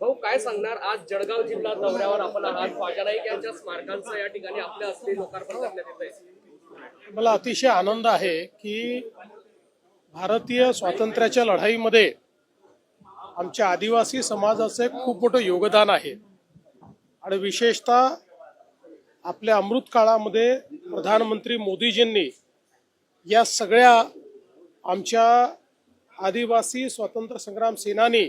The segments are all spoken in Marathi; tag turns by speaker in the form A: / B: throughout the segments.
A: भाऊ काय सांगणार? आज जळगाव जिल्हा दौऱ्यावर आपण आहात. ख्वाजा नाईक यांच्या स्मारकांचं या ठिकाणी आपल्या हस्ते लोकार्पण करण्यात येत आहे
B: मला अतिशय आनंद आहे की भारतीय स्वातंत्र्याच्या लढाईमध्ये आमच्या आदिवासी समाजाचे खूप मोठं योगदान आहे. आणि विशेषतः आपल्या अमृत काळामध्ये प्रधानमंत्री मोदीजींनी या सगळ्या आमच्या आदिवासी स्वातंत्र्य संग्राम सेनानी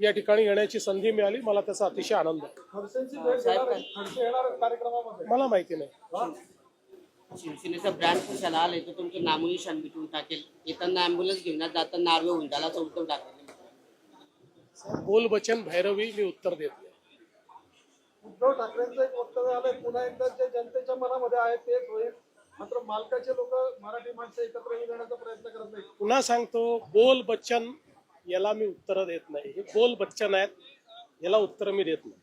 B: या ठिकाणी येण्याची संधी मिळाली. मला त्याचा अतिशय आनंद आहे. मला माहिती नाही.
C: शिवसेनेचा ब्रँड कशाला आलाय तर तुमचं नामोनिशान मिटून टाकेल. येताना अँब्युलन्स घेऊन जाताना नार्वे होऊन त्याला उद्धव ठाकरे
B: बोल बचन भैरवी मी उत्तर देत नाही.
D: उद्धव ठाकरेंचं एक वक्तव्य आलंय पुन्हा एकदा जे जनतेच्या मनामध्ये आहे तेच होईल. मात्र मालकाचे लोक मराठी माणसं एकत्र येऊन येण्याचा प्रयत्न करत नाही
B: पुन्हा सांगतो बोल बच्चन याला मी उत्तरं देत नाही. हे बोल बच्चन आहेत याला उत्तरं मी देत नाही.